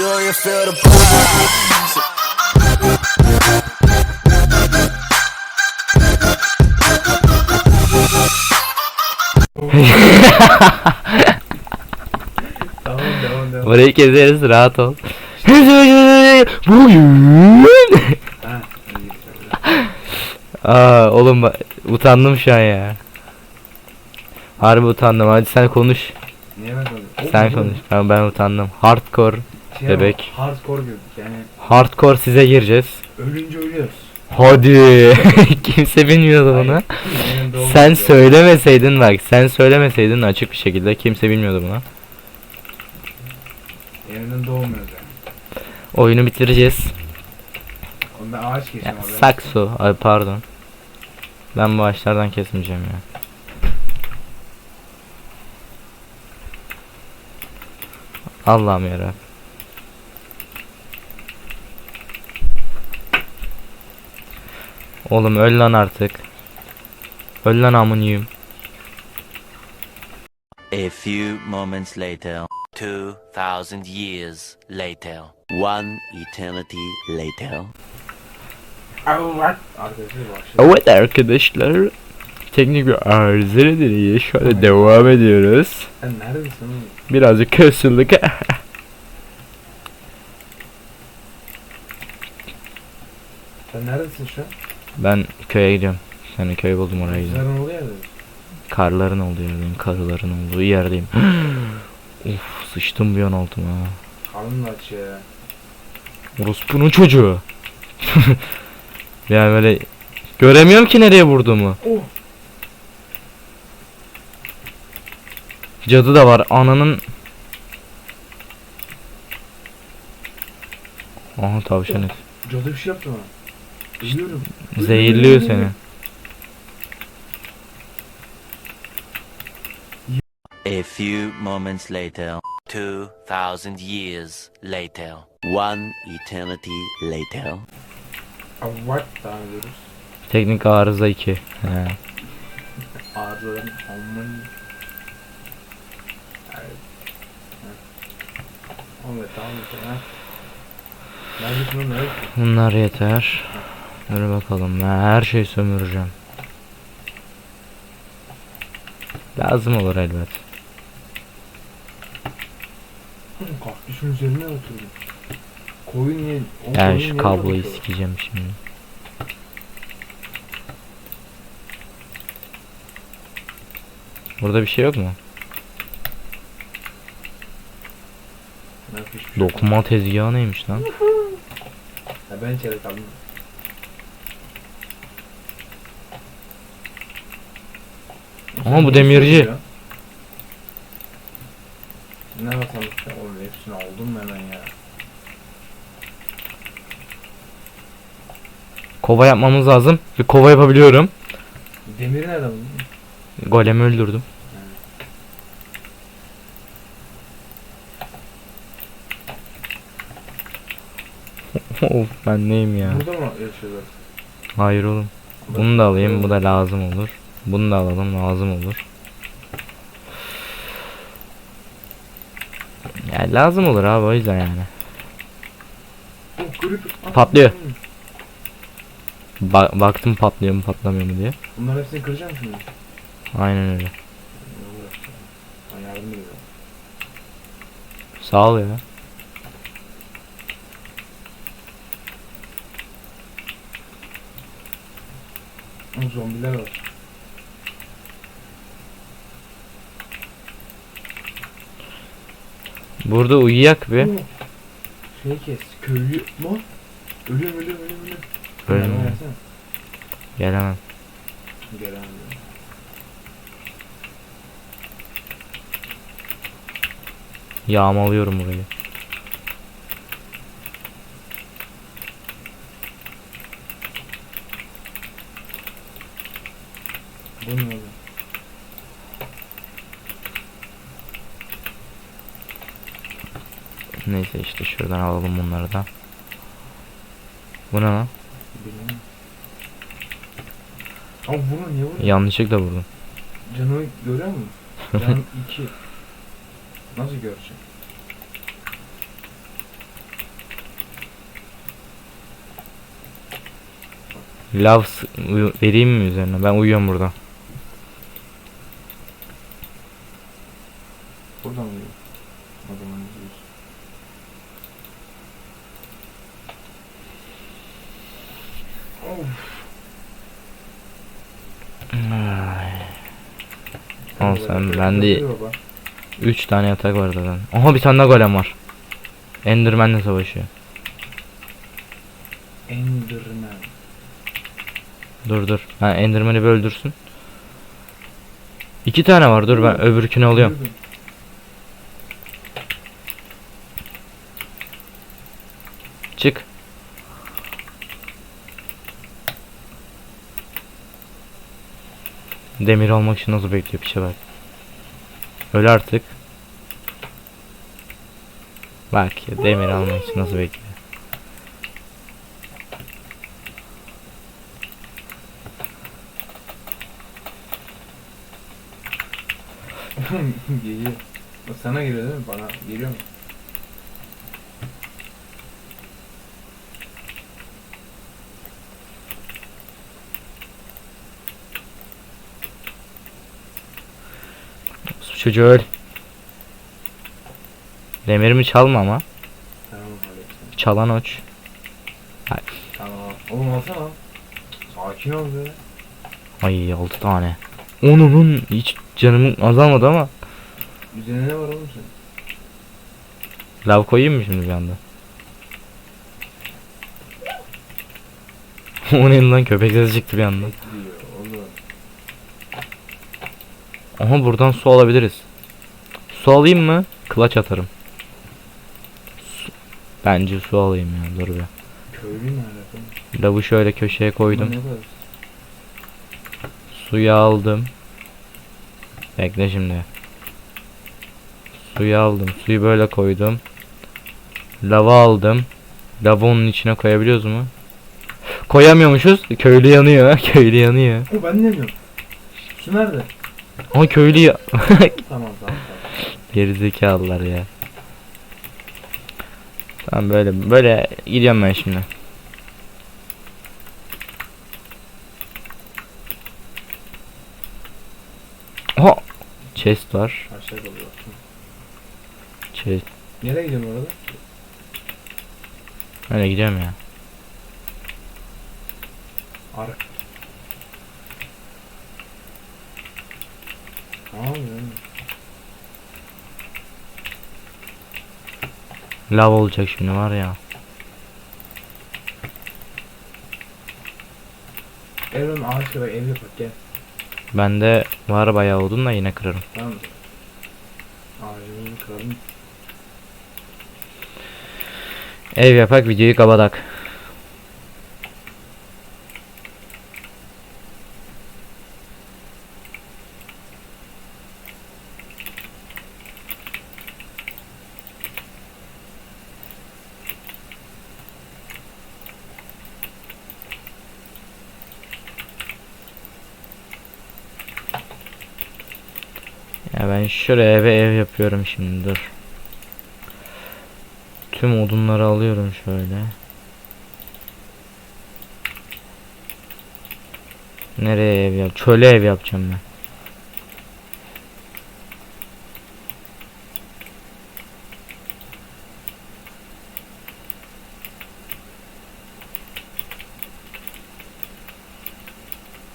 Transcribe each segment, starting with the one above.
Do you feel the? Tamam devam devam. Orayı keseriz rahat ol. Bugün. Aa oğlum utandım şu an ya. Harbi utandım. Hadi sen konuş. Niye ben konuşuyorum? Sen konuş. Ben, ben utandım. Hardcore. Şey bebek. ama Hardcore gibi. Yani Hardcore size gireceğiz. ölünce ölüyoruz. Hadi. Kimse bilmiyordu bunu. Hayır, benim doğum Sen günüm. söylemeseydin bak. Sen söylemeseydin açık bir şekilde kimse bilmiyordu bunu. Yeniden doğmuyoruz yani. Oyunu bitireceğiz. Oğlum ben ağaç Ya, abi. sakso. Ay pardon. Ben bu ağaçlardan kesmeyeceğim ya. Allah'ım yarabbim. Oğlum öl lan artık. Öl lan amın yiyeyim. A few moments later, 2,000 years later, one eternity later. Evet arkadaşlar. Teknik bir arıza nedeniyle şu anda devam ediyoruz. Sen neredesin oğlum? Birazcık kasıldık. Sen neredesin şu an? Ben köye gidiyorum. Seni köy buldum oraya gidiyorum. Oluyor ya. Karların olduğu yerdeyim. Karıların olduğu yerdeyim. Uf sıçtım bir an altıma. Karnın aç ya. Orospu'nun çocuğu. yani böyle göremiyorum ki nereye vurduğumu. Oh. Cadı da var. Ananın Aha tavşan et. Cadı bir şey yaptı bana. Ölüyorum. Zehirliyor seni. A few moments later, 2,000 years later, one eternity later. Devam ediyoruz. Teknik arıza 2. He. Ağrıların amın. Evet. Oğlum tamam yeter ha. Oğlum neredesin? Bunlar yeter. Dur bakalım. Her şeyi sömüreceğim. Lazım olur elbet. Kaktüsün üzerine oturdum. Koyun o Yani şu kabloyu sikeceğim şimdi. Burada bir şey yok mu? Şey. Dokuma tezgahı neymiş lan? Ben içeri kaldım. Ama bu demirci. Ne bakalım ya oğlum hepsini aldım hemen ya. Kova yapmamız lazım. Bir kova yapabiliyorum. Demiri nereden buldun? Golemi öldürdüm. of ben neyim ya? Burada mı yaşıyorlar? Hayır oğlum. Bunu da alayım. Bu da lazım olur. Bunu da alalım. Lazım olur. Ya lazım olur abi o yüzden yani. Patlıyor. Ba- baktım patlıyor mu patlamıyor mu diye. Bunların hepsini kıracağım şimdi. Aynen öyle. Sağ ol ya. Zombiler var. Burada uyuyak bir. Şey kes. Köylü. Ölüyorum ölüyorum ölüyorum ölüyorum. Ölme. Yardım etsene. Gelemem. Gelemem. Yağmalıyorum burayı. Bu Neyse işte şuradan alalım bunları da. Bu ne lan? Bilmiyorum. Ama bunu niye vurdun? Yanlışlıkla vurdum. Canımı görüyor musun? Canım 2. Nasıl görecek? Lav vereyim mi üzerine? Ben uyuyorum burada. Buradan uyuyor. O zaman izliyorsun. Al sen, ben de Yapıyor baba. 3 tane yatak var zaten. Aha bir tane daha golem var. Enderman'le savaşıyor. Enderman. Dur dur. Ha Enderman'i bir öldürsün. İki tane var. Dur ben öbürkünü alıyorum. Çık. Demir almak için nasıl bekliyor pişe bak. Öl artık. Bak ya demir almak için nasıl bekliyor. geliyor. O sana geliyor değil mi? Bana geliyor mu? Çocuğu öl. Demirimi çalma ama. Tamam hallettim. Çalan oç. Tamam. Oğlum alsana. Sakin ol be. Ay 6 tane. Onun hiç canımın azalmadı ama. Üzerine ne var oğlum senin? Lav koyayım mı şimdi bir anda? Onun elinden köpek sesi çıktı bir anda. Et diyor oğlum. Aha buradan su alabiliriz. Su alayım mı? Kılaç atarım. Su- Bence su alayım ya dur bir. Köylü ne? Lavı şöyle köşeye koydum. Suyu aldım. Bekle şimdi. Suyu aldım. Suyu böyle koydum. Lava aldım. Lava onun içine koyabiliyoruz mu? Koyamıyormuşuz. Köylü yanıyor. Köylü yanıyor. Ben ne diyorum? Su nerede? Ama köylü ya Tamam tamam. Gerizekalılar ya. Tamam böyle böyle gidiyorum ben şimdi. Oha! Chest var. Aşağıda oluyor. Chest. Nereye gidiyorsun orada? Öyle gidiyorum ya. Ar... Ne yapıyorsun? Lav olacak şimdi var ya. Evren ağaçla bak ev yapak gel. Bende var bayağı odun da yine kırarım. Tamam mı? Ağacımızı kıralım. Ev yapak videoyu kapatak. Ben şuraya eve ev yapıyorum şimdi dur. Tüm odunları alıyorum şöyle. Nereye ev yap? Çöle ev yapacağım ben.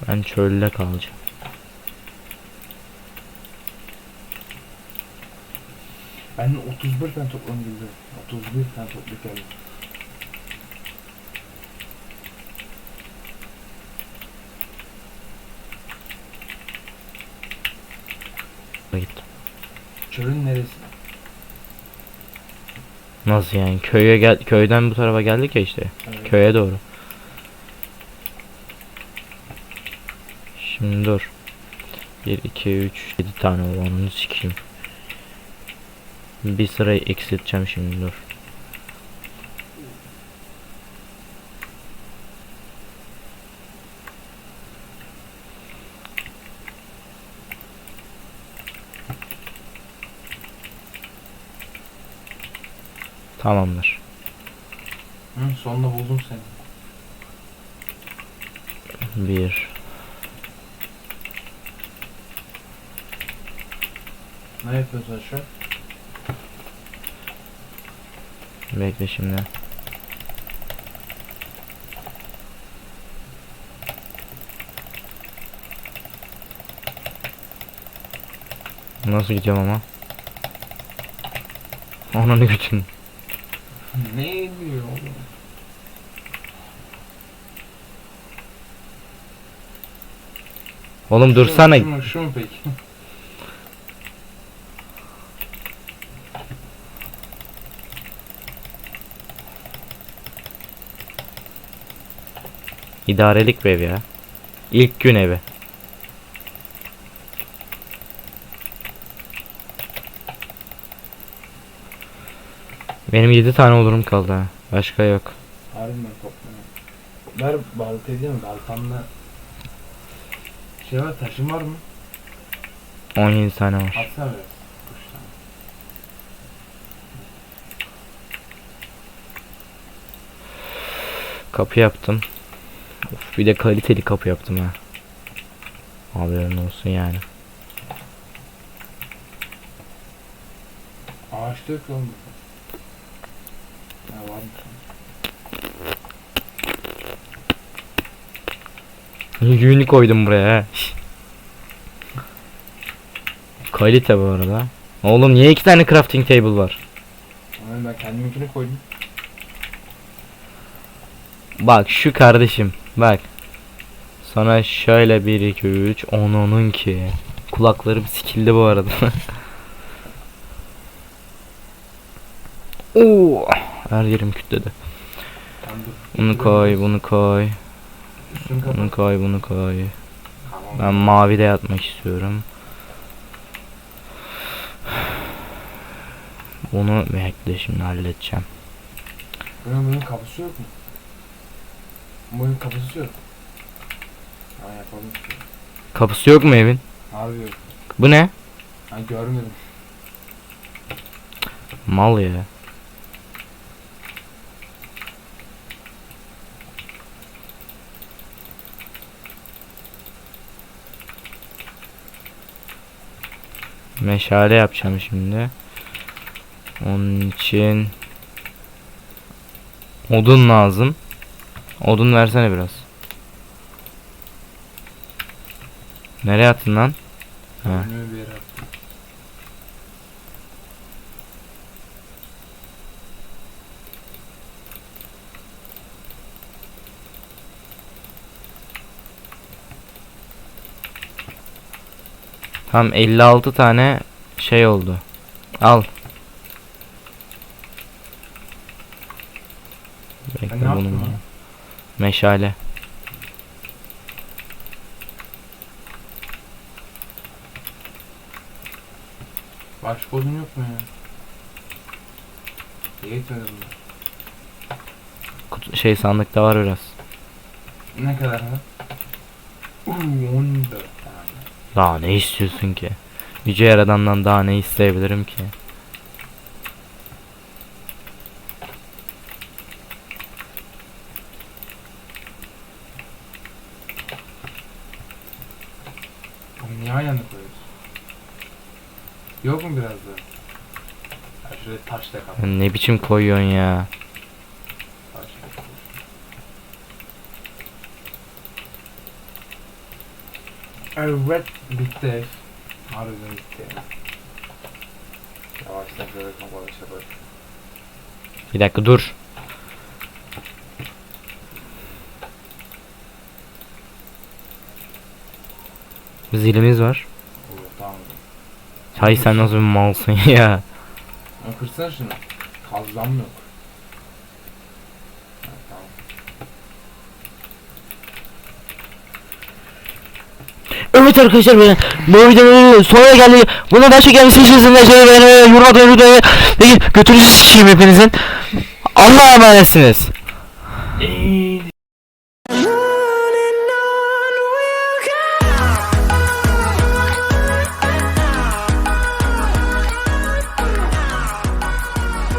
Ben çölde kalacağım. Ben 31 tane toplam bildim. 31 tane toplu geldi. Gittim. Çölün neresi? Nasıl yani? Köye gel köyden bu tarafa geldik ya işte. Evet. Köye doğru. Şimdi dur. 1 2 3 7 tane onu sikeyim. Bir sırayı eksilteceğim şimdi dur. Tamamdır. Hı, sonunda buldum seni. Bir. Ne yapıyorsun şu an? Bekle şimdi. Nasıl gideceğim ama? Onun için. Ne diyor oğlum? Oğlum dursana. Şu mu, şu mu peki? İdarelik bir ev ya. İlk gün evi. Benim 7 tane olurum kaldı ha. Başka yok. Harbiden toplamıyorum. Ver baltayı değil mi? Baltamda şey var taşın var mı? 17 tane var. Atsana biraz. Tane. Kapı yaptım. Bir de kaliteli kapı yaptım ha. Haberin olsun yani. Yok oğlum. Ya varmış. Yünü koydum buraya. Şş. Kalite bu arada. Oğlum niye iki tane crafting table var? Ama ben kendiminkini koydum. Bak şu kardeşim bak. Sana şöyle 1 2 3 10 onun ki. Kulaklarım sikildi bu arada. Oo, her yerim kütledi. Bunu koy, bunu koy, bunu koy, bunu koy. Ben mavide yatmak istiyorum. Bunu bekle şimdi halledeceğim. Bunun, kapısı yok mu? Bunun kapısı yok. Ha yapalım. Kapısı yok mu evin? Harbi yok. Bu ne? Ha görmedim. Mal ya. Meşale yapacağım şimdi. Onun için odun lazım. Odun versene biraz. Nereye attın lan? Ha. Tam 56 tane şey oldu. Al. Bekle bunu. Meşale. Başka odun yok mu ya? Yetmedi bunlar. Kutu, şey sandıkta var biraz. Ne kadar mı? Uuu 14 tane. Daha ne istiyorsun ki? Yüce Yaradan'dan daha ne isteyebilirim ki? Bunu niye aynı anda koyuyorsun? Yok mu biraz da? Ya şuraya taş da kal. Ne biçim koyuyorsun ya? Taş da. Evet bitti. Harbiden bitti. Yavaştan şöyle kapanış yapalım. Bir dakika dur. Zilimiz var. Hay sen nasıl bir malsın ya? Ama kırsana şunu. Kazlam yok. Ha, tamam. Evet arkadaşlar ben bu videonun sonuna geldik. Buna daha çok gelmesi için sizinle şöyle beğenmeyi, yorum atmayı unutmayın. Peki götünüzü sikeyim hepinizin. Allah'a emanetsiniz. İyi.